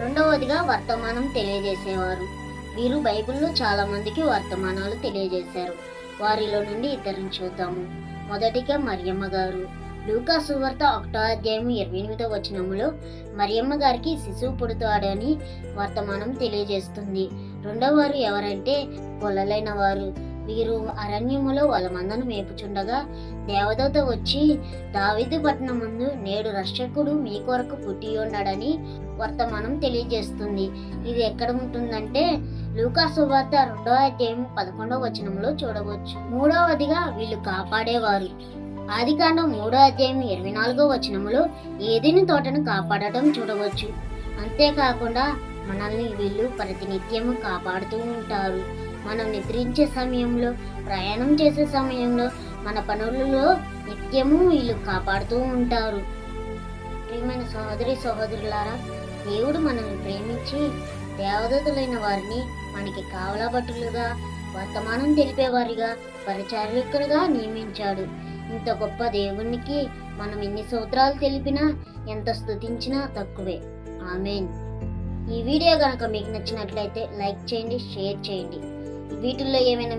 రెండవదిగా వర్తమానం తెలియజేసేవారు. వీరు బైబిల్లో చాలా మందికి వర్తమానాలు తెలియజేశారు. వారిలో నుండి ఇద్దరిని చూద్దాము. మొదటిగా మరియమ్మ గారు. లూకా సువార్త ఒకటో అధ్యాయం ఇరవై ఎనిమిదో వచనములో మరియమ్మ గారికి శిశువు పుడతాడని వర్తమానం తెలియజేస్తుంది. రెండవ వారు ఎవరంటే కొలలైన వారు. వీరు అరణ్యములో వాళ్ళ మందను మేపుచుండగా దేవదూత వచ్చి దావిదు పట్టణం ముందు నేడు రక్షకుడు మీ కొరకు పుట్టి ఉన్నాడని వర్తమానం తెలియజేస్తుంది. ఇది ఎక్కడ ఉంటుందంటే లూకా సువార్త రెండవ అధ్యాయం పదకొండవ వచనంలో చూడవచ్చు. మూడవదిగా వీళ్ళు కాపాడేవారు. ఆదికాండం మూడో అధ్యాయం ఇరవై నాలుగో వచనములో ఏదిని తోటను కాపాడటం చూడవచ్చు. అంతేకాకుండా మనల్ని వీళ్ళు ప్రతినిత్యము కాపాడుతూ ఉంటారు. మనం నిద్రించే సమయంలో ప్రయాణం చేసే సమయంలో మన పనులలో నిత్యము వీళ్ళు కాపాడుతూ ఉంటారు. ప్రియమైన సహోదరి సహోదరులారా దేవుడు మనల్ని ప్రేమించి దేవదతులైన వారిని మనకి కావలబట్టులుగా వర్తమానం తెలిపేవారిగా పరిచారకులుగా నియమించాడు. ఇంత గొప్ప దేవునికి మనం ఎన్ని సూత్రాలు తెలిపినా ఎంత స్తుతించినా తక్కువే. ఆమెన్. ఈ వీడియో కనుక మీకు నచ్చినట్లయితే లైక్ చేయండి షేర్ చేయండి. వీటిల్లో ఏమైనా